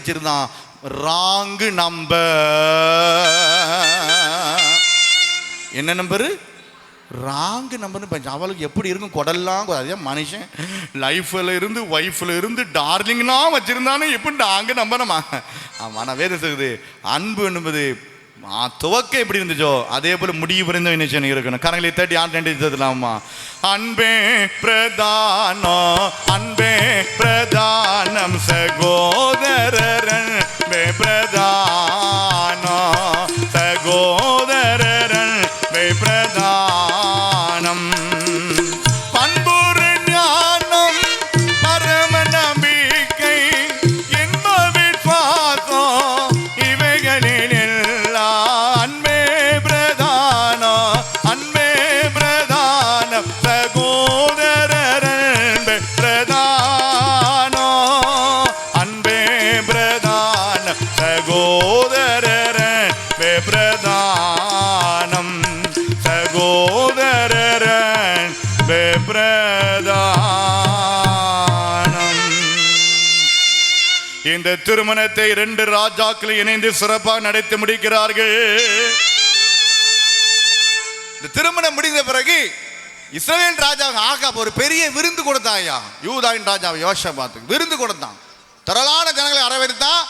வச்சிருந்தான். ராங்கு நம்ப. என்ன நம்பரு? ராங்கு நம்பர்னு பஞ்சு அவளுக்கு எப்படி இருக்கும்? குடல்லாம் அதே மனுஷன் லைஃப்ல இருந்து ஒய்ஃப்ல இருந்து டார்லிங்லாம் வச்சிருந்தானே எப்படி நாங்க நம்பணுமா? ஆமா நான் வேதம் சொல்லுது அன்பு என்பது ஆ, துவக்க எப்படி இருந்துச்சோ அதே போல முடிவு பிறந்த என்ன இருக்கணும். கரங்களை தட்டி ஆண்டலாமா அன்பே பிரதானம் அன்பே பிரதானம் சகோதரன் அன்பே திருமணத்தை இரண்டு ராஜாக்கள் இணைந்து சிறப்பாக நடத்தி முடிக்கிறார்கள். இந்த திருமணம் முடிந்த பிறகு இஸ்ரேல் ராஜா ஆகாப் ஒரு பெரிய விருந்து கொடுத்தாயா? யூதாவின் ராஜா யோஷபாத்துக்கு விருந்து கொடுத்தான். திரளான ஜனங்களை வரவேற்றான்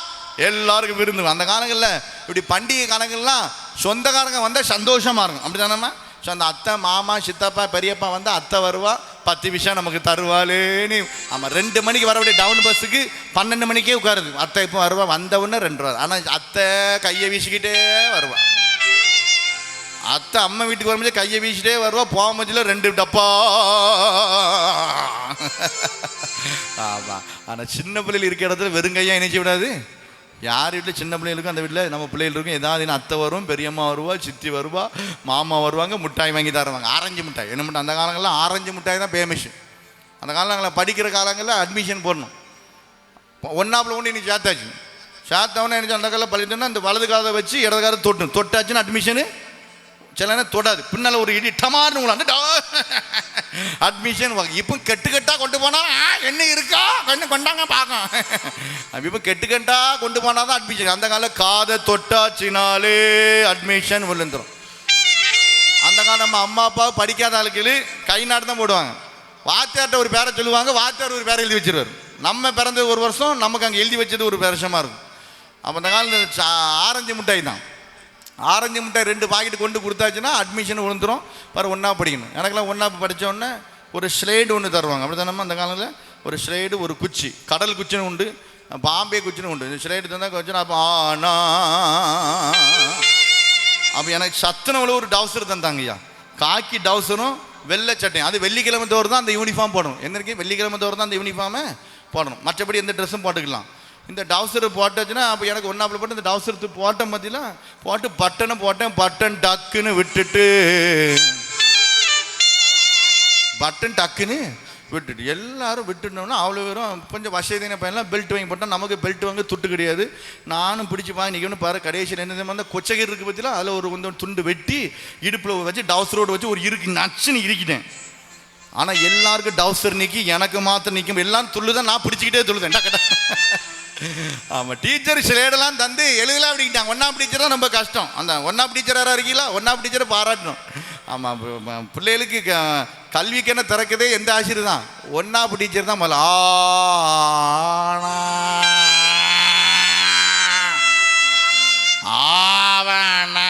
எல்லாருக்கும் விருந்து. அந்த காலங்களில் இப்படி பண்டிகை காலங்கள்லாம் சொந்தக்காரங்க வந்தால் சந்தோஷமா இருக்கும். அப்படி தானம்மா ஸோ அந்த அத்தை மாமா சித்தப்பா பெரியப்பா வந்து அத்தை வருவா பத்து விஷயம் நமக்கு தருவாளேன்னு. ஆமாம் ரெண்டு மணிக்கு வர வேண்டிய டவுன் பஸ்ஸுக்கு பன்னெண்டு மணிக்கே உட்காருது. அத்தை இப்போ வருவா வந்த உடனே ரெண்டு ரூபா ஆனால் அத்தை கையை வீசிக்கிட்டே வருவா. அத்தை அம்மா வீட்டுக்கு வரும்போது கையை வீசிட்டே வருவா போகும்போதுல ரெண்டு டப்பா. ஆமாம் ஆனால் சின்ன பிள்ளைகள் இருக்கிற இடத்துல வெறுங்கையாக இணைச்சி விடாது. யார் வீட்டில் சின்ன பிள்ளைகளுக்கும் அந்த வீட்டில் நம்ம பிள்ளைகள் இருக்கும். ஏதாவது அத்தை வரும் பெரியம்மா வருவா சித்தி வருவா மாமா வருவாங்க மிட்டாய் வாங்கி தருவாங்க ஆரஞ்சு மிட்டாய். என்ன மிட்டாய்? அந்த காலங்களில் ஆரஞ்சு மிட்டாய் தான் ஃபேமஸ் அந்த காலங்களில் படிக்கிற காலங்களில் அட்மிஷன் போடணும். ஒன்றாப்புல ஒன்று இன்னைக்கு சேர்த்தாச்சு சேர்த்தவொன்னே என்ன அந்த காலம் பள்ளிட்டோன்னா அந்த வலது காதை வச்சு இடது காதை தொட்டு தொட்டாச்சுன்னு அட்மிஷனு சில தொடாது. பின்னால் ஒரு இடி டமார்னு உங்களை அந்த அட்மிஷன் இப்போ கெட்டு கெட்டா கொண்டு போனா என்ன இருக்கா? கண்ணு கொண்டாங்க பார்க்கும் இப்போ கெட்டு கெட்டா கொண்டு போனா தான் அட்மிஷன் அந்த காலம் காதை தொட்டாச்சினாலே அட்மிஷன் விழுந்துடும் அந்த காலம் நம்ம அம்மா அப்பா படிக்காத ஆளுக்கு கை நாட்டு தான் போடுவாங்க. வாத்தியார்ட்ட ஒரு பேரை சொல்லுவாங்க வாத்தியார் ஒரு பேரை எழுதி வச்சிருவார். நம்ம பிறந்தது ஒரு வருஷம் நமக்கு அங்கே எழுதி வச்சது ஒரு வருஷமா இருக்கும். அப்போ அந்த காலத்தில் சா- ஆரஞ்சு மிட்டாய் தான் ஆரஞ்சு முட்டை ரெண்டு பாக்கெட் கொண்டு கொடுத்தாச்சுன்னா அட்மிஷன் விழுந்துரும் பாரு ஒன்றா படிக்கணும் எனக்கெல்லாம் ஒன்றா படித்தோடனே ஒரு ஸ்லேடு ஒன்று தருவாங்க அப்படி தானே அந்த காலத்தில் ஒரு ஸ்லேடு ஒரு குச்சி கடல் குச்சின்னு உண்டு பாம்பே குச்சின்னு உண்டு இந்த ஸ்லேடு தந்தால் குச்சினா அப்போ ஆனா அப்போ எனக்கு சத்துணவில் ஒரு டவுசர் தந்தாங்கய்யா காக்கி டவுசரும் வெள்ளை சட்டையும் அது வெள்ளிக்கிழமை தோறும் தான் அந்த யூனிஃபார்ம் போடணும் என்ன வெள்ளிக்கிழமை தோறும் தான் அந்த யூனிஃபார்மை போடணும் மற்றபடி எந்த ட்ரெஸ்ஸும் போட்டுக்கலாம் இந்த டவுசர் போட்டாச்சுன்னா அப்போ எனக்கு ஒன்றாப்புல போட்டு இந்த டவுசர் போட்டேன் பார்த்தீங்களா போட்டு பட்டனை போட்டேன் பட்டன் டக்குன்னு விட்டுட்டு. பட்டன் டக்குன்னு விட்டுட்டு. எல்லாரும் விட்டுட்டோம்னா அவ்வளோ பேரும் கொஞ்சம் வசதியான பையன்லாம் பெல்ட் வாங்கி போட்டால் நமக்கு பெல்ட் வாங்க துட்டு கிடையாது. நானும் பிடிச்சி வாங்கி நிற்கணும் பாரு கடைசியில் என்ன வந்து கொச்சகை இருக்கு பற்றிலாம் அதில் ஒரு கொஞ்சம் துண்டு வெட்டி இடுப்பில் வச்சு டவுசரோடு வச்சு ஒரு இருக்கு நச்சுன்னு இருக்கிட்டேன் ஆனால் எல்லாருக்கும் டவுசர் நிற்கி எனக்கு மாத்திரம் நிற்கும் எல்லாம் துள்ளுதான் நான் பிடிச்சிக்கிட்டே துள்ளுதேன். டக்கடா ஆமாம் டீச்சர் சிலேடெல்லாம் தந்து எழுதலாம் அப்படிங்கிட்டாங்க ஒன்றாம் டீச்சர் தான் ரொம்ப கஷ்டம். அந்த ஒன்றாம் டீச்சர் இருக்கீங்களா? ஒன்றாம் டீச்சரை பாராட்டணும். ஆமாம் பிள்ளைகளுக்கு க- கல்விக்கு என்ன திறக்குதே எந்த ஆசிரியர் தான்? ஒன்றாம் டீச்சர் தான் முதல்ல. ஆனா ஆவணா.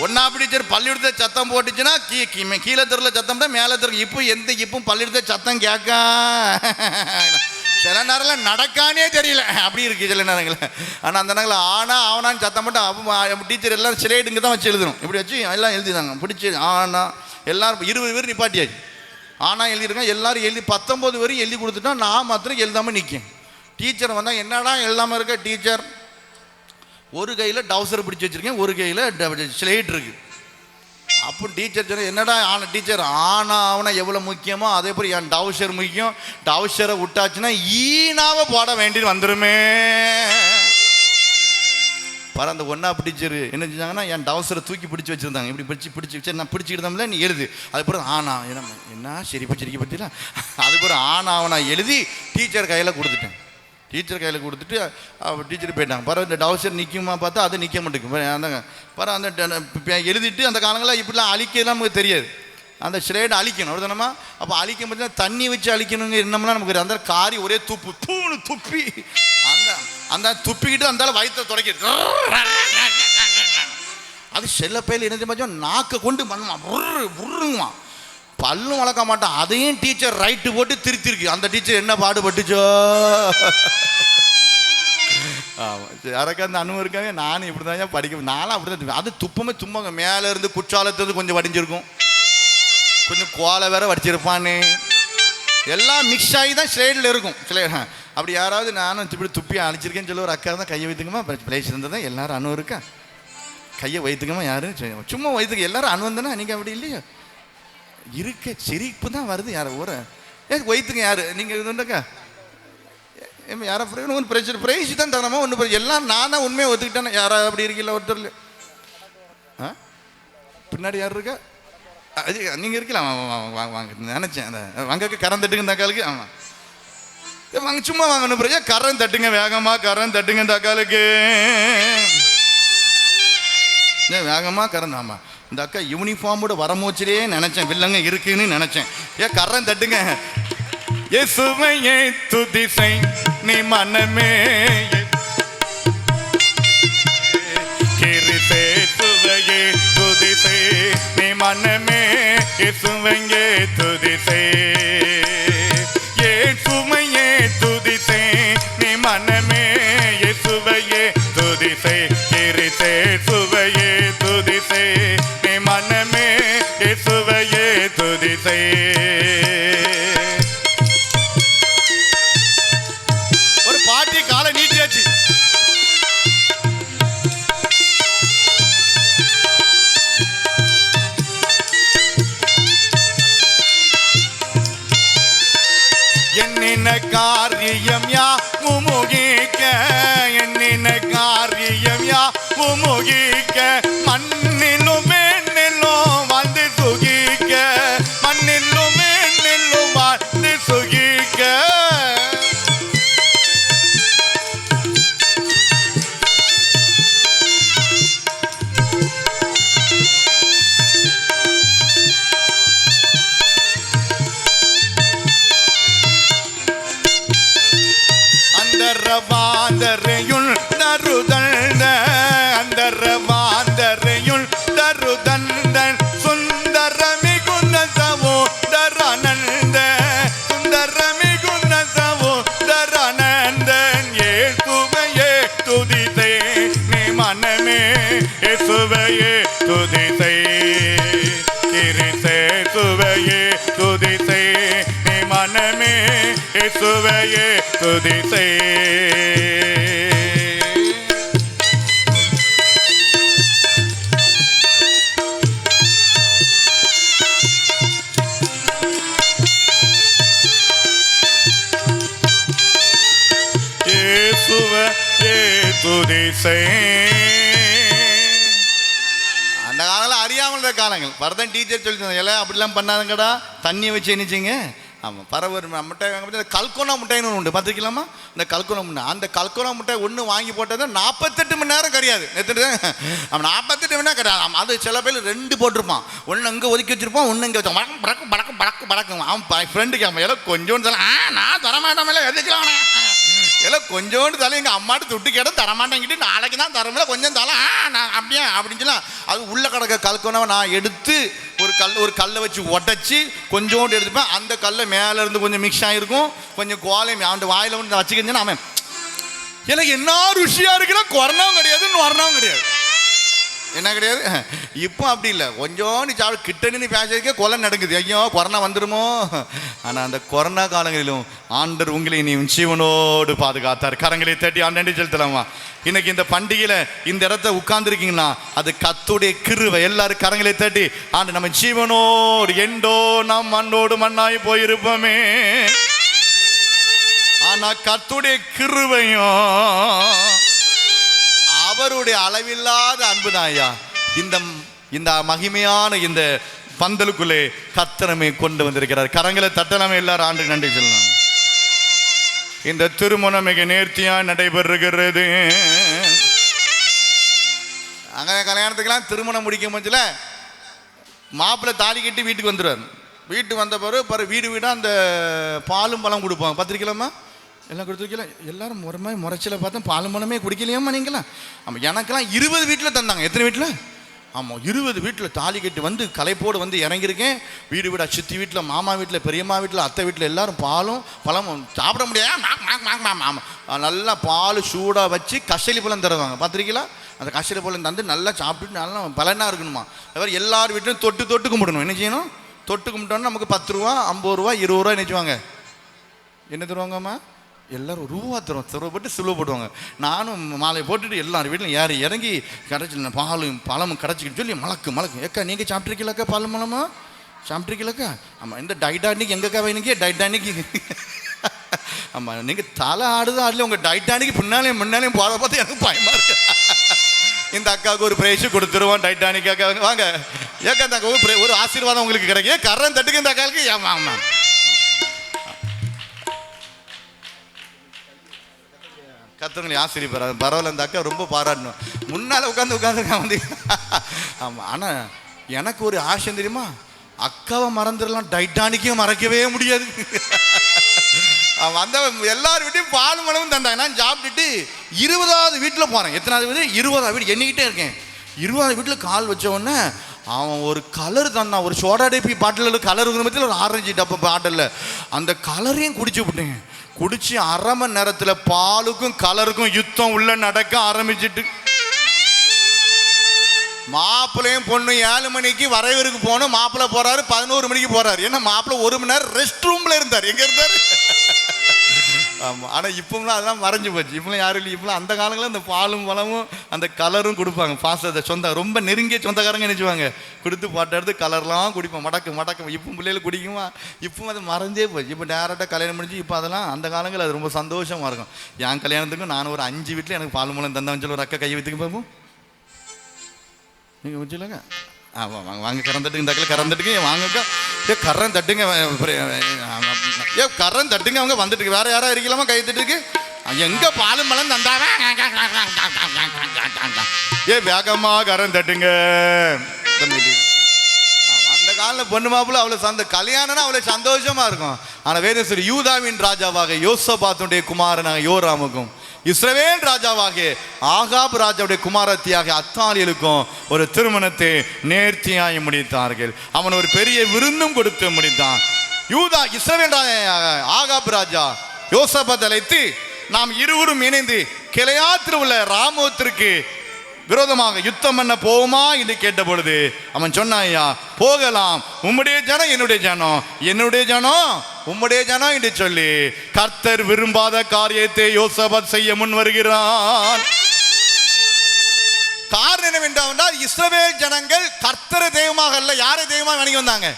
ஒன்னா டீச்சர் பள்ளியிடத்த சத்தம் போட்டுச்சுன்னா கீ கீ- கீழே தெருவில் சத்தம் தான் மேலே தெரு இப்போ எந்த இப்போ பள்ளியிடத்த சத்தம் கேட்க. சில நேரத்தில் நடக்கானே தெரியல. அப்படி இருக்கு சில நேரங்களில். ஆனால் அந்த நேரங்களில் ஆனா ஆவனான்னு சத்தம் மட்டும் அவன் டீச்சர் எல்லாம் சிலேடுங்க தான் வச்சு எழுதணும். இப்படி வச்சு எல்லாம் எழுதிதாங்க பிடிச்சி ஆனா எல்லாரும் இருபது பேர் நிப்பாட்டியாச்சு. ஆனா எழுதிருக்கேன் எல்லாரும் எழுதி பத்தொம்போது வரையும் எழுதி கொடுத்துட்டா நான் மாத்திரம் எழுதாமல் நிற்கேன் டீச்சர் வந்தால் என்னடா எழுதாமல் இருக்க டீச்சர் ஒரு கையில் டவுசர் பிடிச்சி வச்சிருக்கேன். ஒரு கையில் ஸ்லேட் இருக்குது அப்போ டீச்சர் சொன்ன என்னடா ஆன டீச்சர்? ஆனா அவனை எவ்வளோ முக்கியமோ அதே போல் என் டவுசர் முக்கியம். டவுசரை விட்டாச்சுன்னா ஈனாவை போட வேண்டி வந்துருமே. பாரு அந்த ஒன்றா டீச்சர் என்ன செஞ்சாங்கன்னா என் டவுசரை தூக்கி பிடிச்சி வச்சிருந்தாங்க. இப்படி பிடிச்சி பிடிச்சி வச்சு நான் பிடிச்சிக்கிட்டோம்ல நீ எழுது. அதுக்கப்புறம் ஆனா என்ன என்ன சரி பிடிச்சிருக்க பற்றில அதுக்கப்புறம் பிறகு ஆனா எழுதி டீச்சர் கையில் கொடுத்துட்டேன். டீச்சர் கையில் கொடுத்துட்டு அவள் டீச்சர் போயிட்டாங்க. பரவாயில்ல இந்த டவுசர் நிற்குமா பார்த்தா அது நிற்க மாட்டேங்குது. அந்த பரவ அந்த ட- எழுதிட்டு அந்த காலங்களில் இப்படிலாம் அழிக்கலாம் நமக்கு தெரியாது. அந்த ஸ்லேட் அழிக்கணும். அப்படிதானமா அப்போ அழிக்கும் பார்த்தீங்கன்னா தண்ணி வச்சு அழிக்கணுங்க என்னம்லாம் நமக்கு தெரியாது. அந்த காரி ஒரே துப்பு தூணு துப்பி அந்த அந்த துப்பிக்கிட்டு அந்த வயிற்றை துடைக்கிது அது செல்ல பயில் என்ன தெரியுமா நாக்கை கொண்டு பண்ணுவான் உருங்குவான் பல்லும் வளர்க்க மாட்டான். அதையும் டீச்சர் ரைட்டு போட்டு திருத்திருக்கு. அந்த டீச்சர் என்ன பாடுபட்டுச்சோ? ஆமாம் யாருக்கா அந்த அனுபவம் இருக்காங்க? நானும் இப்படி தான் படிக்க நானும் அப்படி தான் அது துப்பமே தும்பாங்க மேலே இருந்து குற்றாலத்துலேருந்து கொஞ்சம் வடிஞ்சிருக்கும். கொஞ்சம் கோலை வேற வடிச்சிருப்பானே. எல்லாம் மிக்ஸ் ஆகி தான் ஸ்லேடில் இருக்கும். சில அப்படி யாராவது நானும் இப்படி துப்பி அழிச்சிருக்கேன்னு சொல்லி ஒரு அக்கா தான் கையை வைத்துக்கமா? பிளேஸ் இருந்தது தான் எல்லாரும் அணு இருக்கா? கையை வைத்துக்கமா யாரும் சும்மா வைத்துக்க. எல்லாரும் அனுவந்தனா நீங்கள் அப்படி இல்லையா? இருக்க சிரிப்பு தான் வருது யாரை ஊற? ஏ வைத்துங்க யார்? நீங்கள் இது உண்டுக்கா ஏன் யாரா ஃப்ரெண்ட் ஒன்றும் பிரச்சனை பிரைஸ் தான் தரமா? ஒன்றும் எல்லாம் நானா உண்மையை ஒத்துக்கிட்டேன் யாரா அப்படி இருக்கல ஒருத்தர் ஆ? பின்னாடி யார் இருக்கா? அது நீங்கள் இருக்கலாம். வாங்க, வாங்க, வாங்க நினச்சேன். அந்த வாங்க கரம் தட்டுங்க இந்த ஆமாம் வாங்க சும்மா வாங்க ஒன்றும் பிரச்சனை கரம் தட்டுங்க வேகமாக கரம் தட்டுங்க இந்த அக்காளுக்கு. ஏன் வேகமாக கறந்து ஆமாம் இந்த அக்கா யூனிஃபார்மோட வரமோச்சிலே நினச்சேன். வில்லங்க இருக்குன்னு நினச்சேன். ஏ கரம் தட்டுங்க. இயேசுவையே துதிசை நீ மனமே கிறிசே சுவையே துதிசை நீ மனமே இயேசுவையே துதிசை இயேசுவையே துதிசை நீ மனமே இயேசுவையே துதிசை கிறிசே சுவையே துதிசை ஒரு பாட்டி காலை நீட்டியாச்சு. என்னின காரியம் யா முமுகிக்க. என்னின காரியம் யா முமுகிக்க. மண்ணிலும் सुवये तुदी से से सुवये तुदी से मन में सुवये तुदी से। காலத்தில் காலங்கள். பரதன் டீச்சர் சொல்லி தந்தாங்க எல்லாம் அப்படிலாம் பண்ணாதுங்கடா தண்ணியை வச்சு என்னச்சிங்க ஆமாம் பரவர் முட்டை கல்கோனா முட்டைன்னு ஒன்று உண்டு. பார்த்துக்கலாமா இந்த கல்கோனா முட்டை. அந்த கல்கோனா முட்டை ஒன்று வாங்கி போட்டது நாற்பத்தெட்டு மணி நேரம் கிடையாது எத்தனை அவன் நாற்பத்தெட்டு மணி நேரம் கிடையாது அது சில பேர் ரெண்டு போட்டிருப்பான். ஒன்று அங்கே ஒதுக்கி வச்சிருப்பான் ஒன்று இங்கே வச்சான் படக்கு படக்கு படக்கு படக்கு படக்கும். அவன் ஃப்ரெண்டுக்கு அவன் எல்லாம் கொஞ்சோண்டு சொல்ல ஆ நான் தரமாட்டாமல எதுக்கலாம் எல்லாம் கொஞ்சோண்டு தலை எங்கள் அம்மாட்டு துட்டு கேட்ட தரமாட்டேங்கிட்டு நாளைக்கு தான் தரமில்ல கொஞ்சம் தலை. ஆ நான் அப்படியே? அப்படின்னு சொல்லலாம் அது உள்ள கிடக்க கல்கனவை நான் எடுத்து ஒரு கல் ஒரு கல்லை வச்சு உடச்சி கொஞ்சோண்டு எடுத்துப்பேன். அந்த கல்லை மேலே இருந்து கொஞ்சம் மிக்ஸ் ஆகிருக்கும் கொஞ்சம் கோலை அவன் வாயில் வந்து வச்சுக்கிஞ்சேன்னா அவன் எனக்கு என்ன ருசியாக இருக்குன்னா கொரோனாவும் கிடையாது வரணும் கிடையாது. என்ன கிடையாது? இப்போ அப்படி இல்லை. கொஞ்சோண்டு சாப்பிட கிட்ட நின்று பேசுறதுக்கே கொலை நடக்குது. ஐயோ கொரோனா வந்துருமோ? ஆனால் அந்த கொரோனா காலங்களிலும் ஆண்டர் உங்களை நீ ஜீவனோடு பாதுகாத்தார். கரங்களை தட்டி ஆண்டு செலுத்தலாமா? இன்னைக்கு இந்த பண்டிகையில் இந்த இடத்த உட்கார்ந்துருக்கீங்கன்னா அது கத்துடைய கிருவை எல்லாரும் கரங்களை தட்டி ஆண்டு நம்ம ஜீவனோடு எண்டோ நாம் மண்ணோடு மண்ணாய் போயிருப்போமே. ஆனா கத்துடைய கிருவையும் அவருடைய அளவில்லாத அன்புதான் ஐயா. இந்த இந்த மகிமையான இந்த பந்தலுக்குள்ளே கத்தனமே கொண்டு வந்திருக்கிறார். கரங்களை தட்டலாமே எல்லாரும் ஆண்டு நன்றி சொல்லலாம். இந்த திருமணம் மிக நேர்த்தியா நடைபெறுகிறது. அங்கே கல்யாணத்துக்கெல்லாம் திருமணம் முடிக்க போதுல மாப்பிள்ளை தாலி கட்டி வீட்டுக்கு வந்துடுவார் வீட்டுக்கு வந்த பிறகு பிறகு வீடு வீடாக அந்த பாலும் பழம் கொடுப்பாங்க. பத்திரிக்கலாமா எல்லாம் கொடுத்துருக்கல எல்லாரும் முறை மாதிரி முறைச்சில பார்த்தா பாலும் குடிக்கலையாமா குடிக்கலையாம்மா நீங்களாம் ஆமாம் எனக்கெல்லாம் இருபது வீட்டில் தந்தாங்க. எத்தனை வீட்டில் ஆமாம் இருபது வீட்டில் தாலி கட்டி வந்து கலைப்போடு வந்து இறங்கியிருக்கேன். வீடு வீடாக சித்தி வீட்டில் மாமா வீட்டில் பெரியம்மா வீட்டில் அத்தை வீட்டில் எல்லாரும் பாலும் பழமும் சாப்பிட முடியாது. ஆமாம் நல்லா பால் சூடாக வச்சு கசலி பழம் தருவாங்க. பார்த்துருக்கீங்களா? அந்த கசலி பழம் தந்து நல்லா சாப்பிட்டுட்டு நல்லா பலனாக இருக்கணுமா? அதாவது எல்லார் வீட்லையும் தொட்டு தொட்டு கும்பிடணும். என்ன செய்யணும்? தொட்டு கும்பிட்டோன்னா நமக்கு பத்து ரூபா ஐம்பது ரூபா இருபது ரூபா நினைச்சுவாங்க. என்ன தருவாங்கம்மா? எல்லாரும் ரூபா தரும் சிறுவப்பட்டு சிலுவை போடுவாங்க. நானும் மாலை போட்டுட்டு எல்லார் வீட்டிலும் ஏறி இறங்கி கிடச்சி பாலும் பழமும் கிடச்சிக்கிட்டு சொல்லி மலக்கு மலக்கு. ஏக்கா நீங்கள் சாப்பிட்ருக்கீங்களாக்கா பால் மலமா? சாப்பிட்ருக்கீங்களாக்கா ஆமாம் இந்த டைட்டானிக் எங்கக்கா வேணுங்க டைட்டானிக். ஆமாம் நீங்கள் தலை ஆடுதா ஆடல உங்கள் டைட்டானிக் பின்னாலையும் முன்னாலையும் போட பார்த்து எனக்கு பயமா இருக்கு. இந்த அக்காவுக்கு ஒரு பிரைஸ் கொடுத்துருவோம் டைட்டானிக் அக்கா. வாங்க. ஏக்கா இந்த அக்காவுக்கு ஒரு ஆசீர்வாதம் உங்களுக்கு கிடைக்கும். ஏன் தட்டுக்கு இந்த அக்காவுக்கு? ஆமாம் ஆமாம் கத்துறவங்களை ஆசிரியர் பரவாயில்ல அந்த அக்கா ரொம்ப பாராட்டணும். முன்னால் உட்காந்து உட்காந்துருக்கான் வந்து. ஆமாம் ஆனால் எனக்கு ஒரு ஆசை தெரியுமா? அக்காவை மறந்துடலாம் டைட்டானிக்கையும் மறக்கவே முடியாது. அவன் வந்த எல்லார் வீட்டையும் பால் மனமும் தந்தாங்க. நான் சாப்பிட்டுட்டு இருபதாவது வீட்டில் போகிறேன் எத்தனாவது வீடு? இருபதாவது வீடு. எண்ணிக்கிட்டே இருக்கேன். இருபதாவது வீட்டில் கால் வச்ச உடனே அவன் ஒரு கலர் தந்தான். ஒரு சோடா டேப்பி பாட்டிலில் கலர் இருக்கிற மத்தியில் ஒரு ஆரஞ்சு டப்பா பாட்டில் அந்த கலரையும் குடிச்சு விட்டேன்? குடிச்சு அரை மணி நேரத்தில் பாலுக்கும் கலருக்கும் யுத்தம் உள்ள நடக்க ஆரம்பிச்சிட்டு. மாப்பிள்ளையும் பொண்ணு ஏழு மணிக்கு வரைவருக்கு போகணும். மாப்பிள்ளை போறாரு பதினோரு மணிக்கு போறாரு. ஏன்னா மாப்பிள்ளை ஒரு மணி நேரம் ரெஸ்ட் ரூம்ல இருந்தார். எங்க இருந்தாரு? ஆமாம் ஆனால் இப்போம்லாம் அதெல்லாம் மறைஞ்சு போச்சு. இப்போலாம் யாரும் இல்லை. இப்போலாம் அந்த காலங்களில் அந்த பாலும் பழமும் அந்த கலரும் கொடுப்பாங்க. பாசத்தை சொந்த ரொம்ப நெருங்கிய சொந்தக்காரங்க நினைச்சுவாங்க. கொடுத்து பாட்டு எடுத்து கலர்லாம் குடிப்போம். மடக்கு மடக்கு. இப்போ பிள்ளைகள் குடிக்குமா? இப்போ அது மறைஞ்சே போச்சு. இப்போ டேரெக்டாக கல்யாணம் முடிஞ்சு இப்போ அதெல்லாம் அந்த காலங்களில் அது ரொம்ப சந்தோஷமாக இருக்கும். என் கல்யாணத்துக்கும் நான் ஒரு அஞ்சு வீட்டில் எனக்கு பால் மூலம் தந்தவன் சொல்லி ஒரு அக்கா கை வைத்துக்கு பார்ப்போம் நீங்கள் முடிச்சுலங்க ஆமாம் வாங்க வாங்க கரம் தட்டுங்க இந்த அக்கில் கரம் தட்டுங்க வாங்கக்கா ஏ கரம் தட்டுங்க ஆமா, ஏ கரம் தட்டுங்க அவங்க வந்துட்டு வேற யாரா இருக்கலாமா கை தட்டுக்கு எங்க பாலும் பழம் தந்தாவா ஏ வேகமா கரம் தட்டுங்க அந்த காலில் பொண்ணு மாப்பிள்ள அவ்வளோ சந்த கல்யாணம்னா அவ்வளோ சந்தோஷமா இருக்கும் ஆனால் வேதேஸ்வரி யூதாவின் ராஜாவாக யோசபாத்துடைய குமாரனாக யோராமுக்கும் இஸ்ரவேல் ராஜாவாகிய ஆகாப் ராஜாவுடைய குமாரத்தியாக அத்தாலியலுக்கும் ஒரு திருமணத்தை நேர்த்தியாய் முடித்தார்கள். அவன் ஒரு பெரிய விருந்தும் கொடுத்து முடித்தான். யூதா இஸ்ரவேல் ஆகாப் ராஜா யோசபாத் அழைத்து நாம் இருவரும் இணைந்து கிளையாத்தில் உள்ள ராமோத்திற்கு விரோதமாக யுத்தம் பண்ண போவோமா என்று கேட்ட பொழுது அவன் சொன்னாயா போகலாம். உம்முடைய ஜனம் என்னுடைய ஜனம். என்னுடைய ஜனம் உம்முடைய ஜனம் என்று சொல்லி கர்த்தர் விரும்பாத காரியத்தை யோசபத் செய்ய முன் வருகிறான் காரணம் என்னவென்றால் இஸ்ரவேல் ஜனங்கள் கர்த்தரை தெய்வமாக அல்ல யாரை தெய்வமாக வணங்கி வந்தாங்க?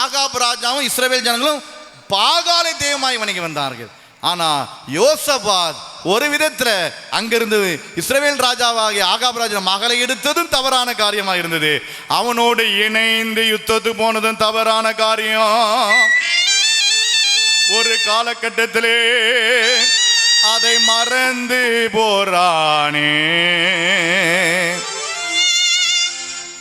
ஆகாப் ராஜாவும் இஸ்ரவேல் ஜனங்களும் பாகாலை தெய்வமாய் வணங்கி வந்தார்கள். ஆனா யோசபாத் ஒரு விதத்துல அங்கிருந்து இஸ்ரேல் ராஜாவாகிய ஆகாப் ராஜா மகளை எடுத்ததும் தவறான காரியமாக இருந்தது. அவனோடு இணைந்து யுத்தத்துக்கு போனதும் தவறான காரியம். ஒரு காலகட்டத்திலே அதை மறந்து போறானே.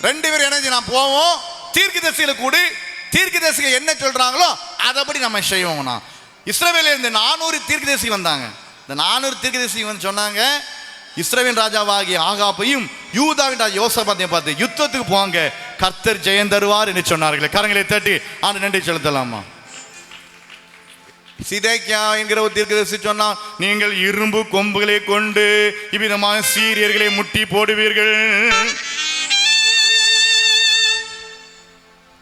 ரெண்டு பேரும் என்ன நான் போவோம். தீர்க்க தரிசியில கூடு. தீர்க்க தரிசிகள் என்ன சொல்றாங்களோ அதைப்படி நம்ம செய்வோம்னா. இஸ்ரேவேல இருந்து நானூறு தீர்க்க தரிசி வந்தாங்க. இந்த நானூறு தீர்க்க தரிசி வந்து சொன்னாங்க இஸ்ரேவின் ராஜாவாகிய ஆகாப்பையும் யூதாவின் ராஜா யோசபாத்தையும் பார்த்து யுத்தத்துக்கு போங்க. கர்த்தர் ஜெயம் தருவார் என்று சொன்னார்களே. கரங்களை தட்டி ஆண்டு நன்றி செலுத்தலாமா? சிதைக்கியா என்கிற ஒரு தீர்க்கதரிசி சொன்னான் நீங்கள் இரும்பு கொம்புகளை கொண்டு இவ்விதமான சீரியர்களை முட்டி போடுவீர்கள்.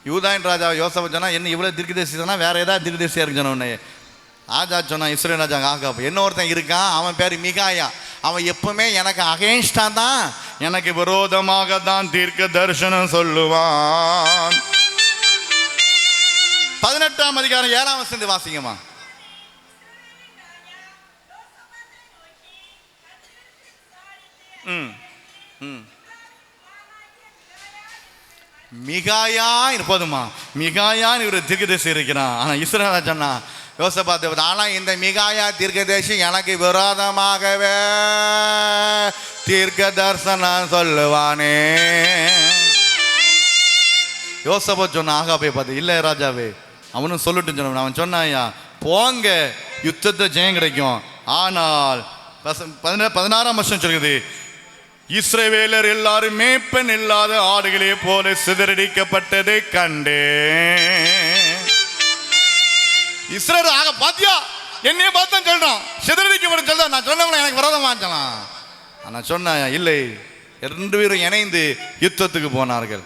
யூதாயின் ராஜா யோசப சொன்னா என்ன இவ்வளவு தீர்க்கதரிசி சொன்னா வேற ஏதாவது தீர்க்கதரிசியா இருக்கு? சொன்ன ராஜா சொன்னா இஸ்ரேல் ராஜா ஆகாப். என்ன ஒருத்தன் இருக்கான்? அவன் பேர் மிகாயா. அவன் எப்பவுமே எனக்கு அகேன்ஸ்டா தான். எனக்கு விரோதமாக தான் தீர்க்க தரிசனம் சொல்லுவான். பதினெட்டாம் அதிகாரம் ஏழாம் வசந்தி வாசிங்கம்மா. மிகாயா போதுமா. மிகாயான்னு இவர் திகுதசி இருக்கிறான். ஆனால் இஸ்ரேலா சொன்னான் யோசப்பா பார்த்து ஆனால் இந்த மிகாயா தீர்க்கதரிசி எனக்கு விரோதமாகவே தீர்க்க தரிசனம் சொல்லுவானே. யோசபா சொன்ன போய் பார்த்து இல்லை ராஜாவே அவனும் சொல்லட்டும் சொன்ன அவன் சொன்னாயா போங்க யுத்தத்தை ஜெயம் கிடைக்கும். ஆனால் பதினாறாம் வருஷம் சொல்லுது இஸ்ரவேலர் எல்லாரும் மேய்ப்பன் இல்லாத ஆடுகளே போல சிதறடிக்கப்பட்டதை கண்டேன். இஸ்ரேல் ஆக பாத்தியா? என்னையே பார்த்தா சொல்றான். சிதறடிக்கப்பட்டு சொல்றான் நான் சொன்னவங்கள எனக்கு விரதம் வாங்கலாம் நான் சொன்னேன் இல்லை ரெண்டு பேரும் இணைந்து யுத்தத்துக்கு போனார்கள்.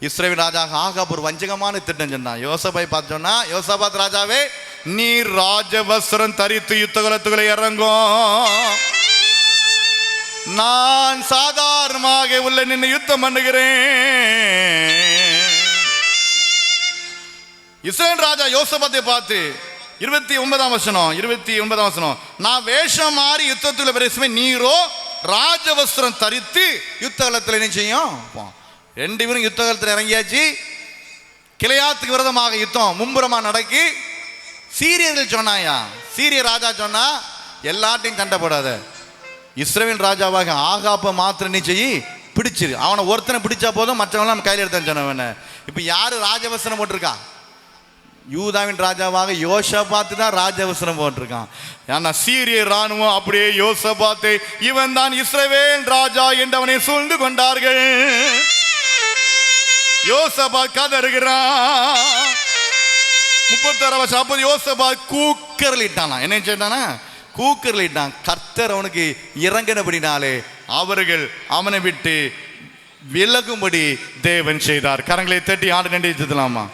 இஸ்ரேல் ராஜா ஆகாப் ஒரு வஞ்சகமான திட்டம் சொன்னான். யோசபாய் பார்த்து சொன்னா யோசபாத் ராஜாவே நீ ராஜவஸ்திரம் தரித்து யுத்த குலத்துக்குள்ள இறங்கும். நான் சாதாரணமாக உள்ள நின்று யுத்தம் பண்ணுகிறேன். இஸ்ரேல் ராஜா யோசபத்தை பார்த்து இருபத்தி ஒன்பதாம் வசனம் இருபத்தி ஒன்பதாம் வசனம். நான் வேஷம் மாறி யுத்தத்தில் பிரவேசமே நீரோ ராஜவஸ்திரம் தரித்து யுத்த காலத்தில் என்ன செய்யும்? ரெண்டு பேரும் யுத்த காலத்தில் இறங்கியாச்சு. கிளையாத்துக்கு விரதமாக யுத்தம் மும்புறமா நடக்கி சீரியர்கள் சொன்னாயா? சீரிய ராஜா சொன்னா எல்லாத்தையும் சண்டை போடாத. இஸ்ரேல் ராஜாவாக ஆகாப்ப மாத்திரம் நீ செய்யி பிடிச்சிரு. அவனை ஒருத்தனை பிடிச்சா போதும் மற்றவங்களாம் நம்ம கையில் எடுத்தான் சொன்னவன இப்போ யாரு ராஜவசனம் போட்டிருக்கா? யூதாவின் ராஜாவாக யோசபாத்து தான் ராஜவசனம் போட்டிருக்கான். ஏன்னா சீரிய ராணுவம் அப்படியே யோசபாத்தை இவன் தான் இஸ்ரவேல் ராஜா என்று அவனை சூழ்ந்து கொண்டார்கள். யோசபா கதறுகிறான். முப்பத்தாறு வருஷம் அப்போது யோசபா கூக்கரில் இட்டானா என்ன செய்தானா கூக்கரில் இட்டான். கர்த்தர் அவனுக்கு இறங்கினபடினாலே அவர்கள் அவனை விட்டு விலகும்படி தேவன் செய்தார். கரங்களை தட்டி ஆண்டு நண்டிச்சலாமா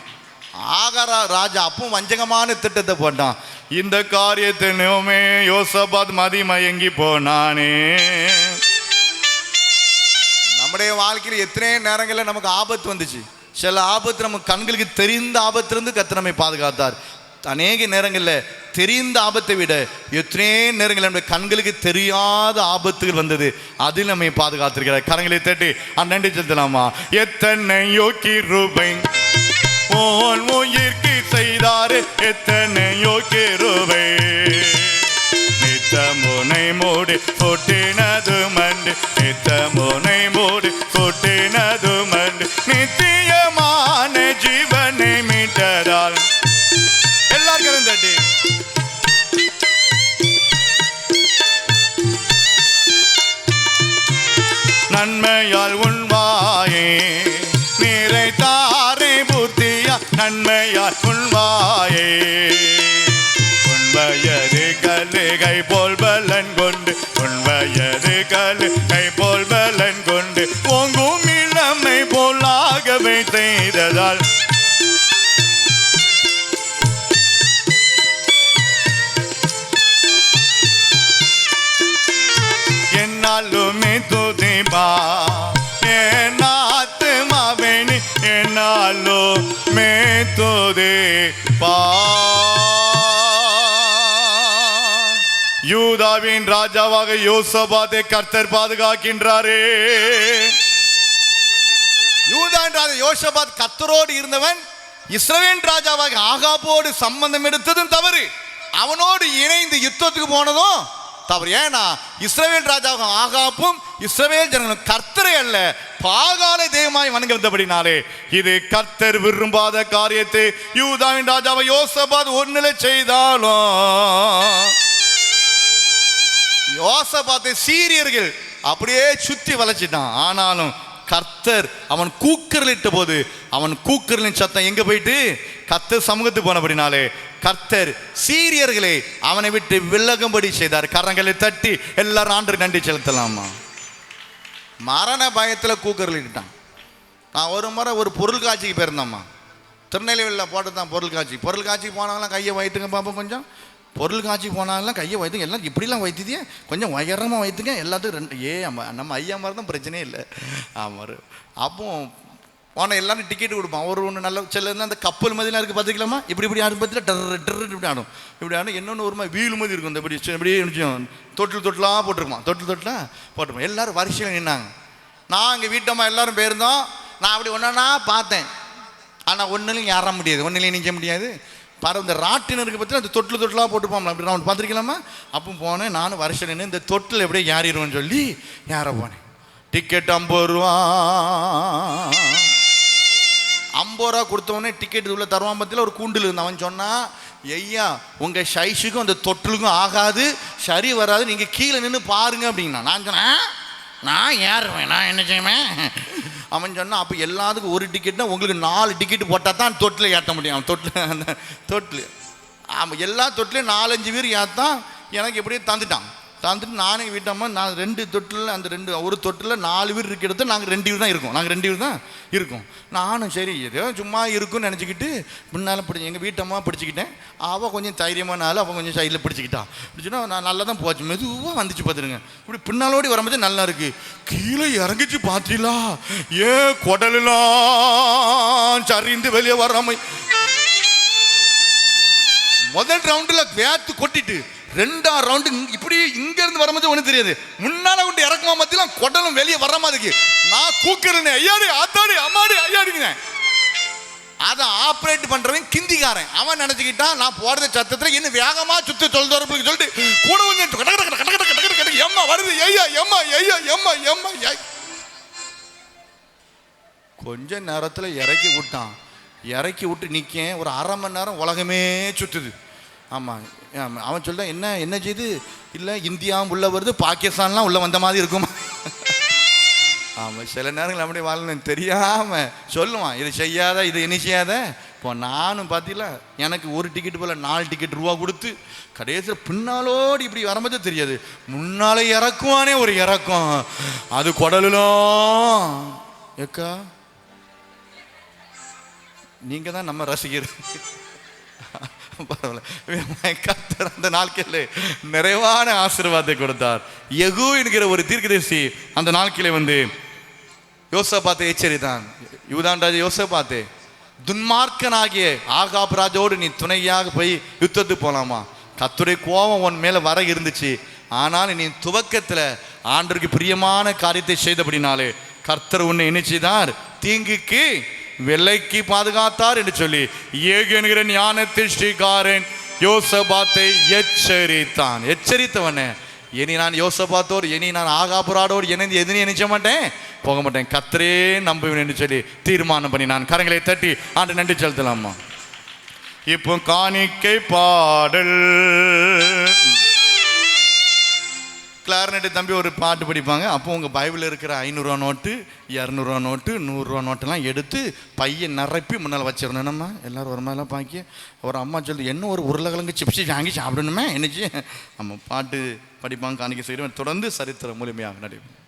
ஆகாரா ராஜா அப்பவும் வஞ்சகமான திட்டத்தை போட்டான். இந்த காரியத்தை நோமே யோசபாத் மதிமயங்கி போனானே. நம்முடைய வாழ்க்கையில் எத்தனை நேரங்களில் நமக்கு ஆபத்து வந்துச்சு. சில ஆபத்து நமக்கு கண்களுக்கு தெரிந்த ஆபத்திலிருந்து கத்து நம்மை பாதுகாத்தார். அநேக நேரங்களில் தெரிந்த ஆபத்தை விட எத்தனை நேரங்களில் நம்முடைய கண்களுக்கு தெரியாத ஆபத்துகள் வந்தது. அதில் நம்மை பாதுகாத்திருக்கிறார். கரங்களை தட்டி அண்ணண்டி செலுத்தலாமா? எத்தனையோ கிருபை போல் உயிர்க்கு செய்தாரு. எத்தனையோ கிருபை ரூபை முனை மூடி சொட்டினது மண்டு நித்த முனை மூடி சொட்டினது புத்தியா நன்மையால் உண்வாயே உண்மையது கல்லுகை போல் பலன் கொண்டு உண்மையது கல்லுகை போல் பலன் கொண்டு ஓங்கும் இளமை போலாகவே செய்ததால். என்னாலுமே துதிபா யூதாவின் ராஜாவாக யோசபாதை கர்த்தர் பாதுகாக்கின்றாரே. யூதாவின் ராஜா யோசபாத் கர்த்தரோடு இருந்தவன் இஸ்ரவேல் ராஜாவாக ஆகாபோடு சம்பந்தம் எடுத்ததும் தவறு. அவனோடு இணைந்து யுத்தத்துக்கு போனதும் தவறு. ஏன்னா இஸ்ரேல் ராஜாவும் ஆகாப்பும் இஸ்ரவேல் ஜனங்களும் கர்த்தரை அல்ல. பாகாலை தெய்வமாய் வணங்க வந்தபடினாலே இது கர்த்தர் விரும்பாத காரியத்தை யூதாவின் ராஜாவை யோசபாத் ஒன்னிலை செய்தாலும் யோசபாத்தை சீரியர்கள் அப்படியே சுத்தி வளைச்சிட்டான். ஆனாலும் கர்த்தர் அவன் கூக்கரலிட்ட போது அவன் கூக்கரலின் சத்தம் எங்க போயிட்டு? கர்த்தர் சமூகத்துக்கு போனபடினாலே கர்த்தர் சீரியர்களை அவனை விட்டு விலகும்படி செய்தார். கரங்களை தட்டி எல்லாரும் ஆண்டு நன்றி செலுத்தலாமா? மரண பயத்தில் கூக்கரலிட்டான் நான் ஒரு முறை ஒரு பொருள் காட்சிக்கு போயிருந்தேம்மா. திருநெல்வேலியில் போட்டு தான் பொருள் காட்சி. பொருள் காட்சிக்கு போனாங்களாம் கையை வைத்துங்க பார்ப்போம் கொஞ்சம். பொருள் காட்சி போனாங்களாம் கையை வைத்துங்க. எல்லாம் இப்படிலாம் வைத்தியே கொஞ்சம் உயரமாக வைத்துங்க. எல்லாத்துக்கும் ரெண்டு ஏ அம்மா நம்ம ஐயா மாதிரி தான் பிரச்சனையே இல்லை. ஆமாம் அப்போ போன எல்லாரும் டிக்கெட் கொடுப்பான். ஒரு ஒன்று நல்ல சில அந்த கப்பல் மாதிரிலாம் இருக்குது பார்த்துக்கலாமா இப்படி இப்படி ஆடும் பார்த்தீங்கன்னா டர் டர் இப்படி ஆடும். இப்படி ஆடும் இன்னொன்று ஒரு மாதிரி வீல் மாதிரி இருக்கும். இந்த இப்படி இப்படி தொட்டில் தொட்டிலாக போட்டிருப்பான் தொட்டில் தொட்டிலாக போட்டிருப்போம் எல்லாரும் வரிசையில் நின்னாங்க. நான் எங்கள் வீட்டம்மா எல்லோரும் போயிருந்தோம். நான் அப்படி ஒன்றா பார்த்தேன். ஆனால் ஒன்றுலையும் ஏற முடியாது. ஒன்றுலையும் நிற்க முடியாது. பரவ இந்த ராட்டினருக்கு பற்றி அந்த தொட்டில் தொட்டிலாக போட்டுப்போம்ல அப்படி நான் பார்த்துருக்கலாமா? அப்போ போனேன் நானும் வருஷம் நின்று இந்த தொட்டில் எப்படியே ஏறிடுவேன்னு சொல்லி ஏற போனேன். டிக்கெட் ஐம்பது ரூபா. ஐம்பது ரூபா கொடுத்தவொடனே டிக்கெட் உள்ள தருவான் பத்தியில் ஒரு கூண்டில் இருந்து அவன் சொன்னான் ஐயா உங்கள் சைஸுக்கும் அந்த தொட்டிலுக்கும் ஆகாது சரி வராது நீங்கள் கீழே நின்று பாருங்க அப்படின்னா நான் சொன்னேன் நான் ஏறுவேன் நான் என்ன செய்வேன்? அவன் சொன்னான் அப்போ எல்லாத்துக்கும் ஒரு டிக்கெட்னா உங்களுக்கு நாலு டிக்கெட் போட்டால் தான் தொட்டில் ஏற்ற முடியும். அவன் தொட்டில் அந்த தொட்டில். ஆமாம் எல்லா தொட்டிலையும் நாலஞ்சு பேர் ஏற்றான் எனக்கு எப்படியும் தந்துட்டான். தந்துட்டு நானே வீட்டம்மா நான் ரெண்டு தொட்டில் அந்த ரெண்டு ஒரு தொட்டில் நாலு பேர் இருக்கிறத நாங்கள் ரெண்டு பேர் தான் இருக்கோம். நாங்கள் ரெண்டு பேர் தான் இருக்கோம். நானும் சரி ஏதோ சும்மா இருக்கும்னு நினச்சிக்கிட்டு முன்னால் பிடிச்சி எங்கள் வீட்டம்மா பிடிச்சிக்கிட்டேன். அவள் கொஞ்சம் தைரியமானாலும் அவள் கொஞ்சம் சைடில் பிடிச்சிக்கிட்டா. பிடிச்சினா நான் நல்லா தான் போச்சு. மெதுவாக வந்துச்சு பார்த்துருங்க இப்படி பின்னாலோடி வரும்போது நல்லா இருக்குது கீழே இறங்கிச்சு பார்த்தீங்களா ஏன் குடலாம் சரிந்து வெளியே வராம. முதல் ரவுண்டில் வேத்து கொட்டிட்டு ரெண்டாம் ரவுண்டு இப்படி இங்க இருந்து வரும்போது ஒன்றும் தெரியாது. முன்னால கொண்டு இறக்குமா மத்தியெல்லாம் குடலும் வெளியே வர மாதிரி நான் கூக்குறேன் ஐயாடி ஆத்தாடி அம்மாடி ஐயாடிங்க அதை ஆப்ரேட் பண்றவன் கிந்திக்காரன் அவன் நினைச்சுக்கிட்டான் நான் போடுற சத்தத்துல இன்னும் வேகமா சுத்த சொல் சொல்லிட்டு கூட கொஞ்சம் கட கட கட கட கட எம்மா வருது ஐயா எம்மா ஐயா எம்மா எம்மா ஐயா. கொஞ்ச நேரத்தில் இறக்கி விட்டான். இறக்கி விட்டு நிற்கேன் ஒரு அரை மணி நேரம் உலகமே சுற்றுது ஆமாம் அவன் சொல்ல என்ன என்ன செய்து? இல்லை இந்தியாவும் உள்ளே வருது பாகிஸ்தான்லாம் உள்ளே வந்த மாதிரி இருக்குமா. ஆமாம் சில நேரங்கள் அப்படி வாழணும் தெரியாமல் சொல்லுவான் இது செய்யாத இது என்ன செய்யாத. இப்போ நானும் பார்த்தீங்களா எனக்கு ஒரு டிக்கெட் போல் நாலு டிக்கெட் ரூபா கொடுத்து கடைசியில் பின்னாலோடு இப்படி வரும்போது தெரியாது. முன்னாலே இறக்குவானே ஒரு இறக்கம். அது குடலும் ஏக்கா நீங்கள் தான் நம்ம ரசிகர். பரவாயில்ல. கத்தர் அந்த நாட்களில் நிறைவான ஆசீர்வாதத்தை கொடுத்தார். எகு என்கிற ஒரு தீர்க்கதரிசி அந்த நாட்களில் வந்து யோசபாத்தை எச்சரித்தான். யுவதான் ராஜா யோசபாத்தே துன்மார்க்கனாகிய ஆகாப் ராஜோடு நீ துணையாக போய் யுத்தத்துக்கு போகலாமா கத்துடைய கோபம் உன் மேலே வர இருந்துச்சு. ஆனால் நீ துவக்கத்தில் ஆண்டருக்கு பிரியமான காரியத்தை செய்தபடினாலே கர்த்தர் உன்னை இணைச்சிதார் தீங்குக்கு விலைக்கு பாதுகாத்தார் என்று சொல்லி ஏகு என்கிற ஞானத்தில் ஸ்ரீகாரன் யோசபாத்தை எச்சரித்தான். எச்சரித்தவனே இனி நான் யோசபாத்தோர் இனி நான் ஆகாபுராடோர் இணைந்து எதுன்னு நினைச்ச மாட்டேன். போக மாட்டேன். கத்திரே நம்புவேன் என்று சொல்லி தீர்மானம் பண்ணி நான் கரங்களை தட்டி ஆண்டு நன்றி செலுத்தலாமா? இப்போ காணிக்கை பாடல். கிளாரினெட்டு தம்பி ஒரு பாட்டு படிப்பாங்க. அப்போ உங்கள் பைபிளில் இருக்கிற ஐநூறுரூவா நோட்டு இரநூறுவா நோட்டு நூறுரூவா நோட்டெல்லாம் எடுத்து பையை நிரப்பி முன்னால் வச்சிடணும். என்னம்மா? எல்லோரும் ஒரு மாதிரிலாம் பாக்கி ஒரு அம்மா சொல்லி என்ன ஒரு உருளைக்கிழங்கு சிப்ஸி வாங்கி சாப்பிடணுமே? என்னச்சு? நம்ம பாட்டு படிப்பாங்க காணிக்க செய்கிறோம் தொடர்ந்து சரித்திர மூலியமாக நடைபெறும்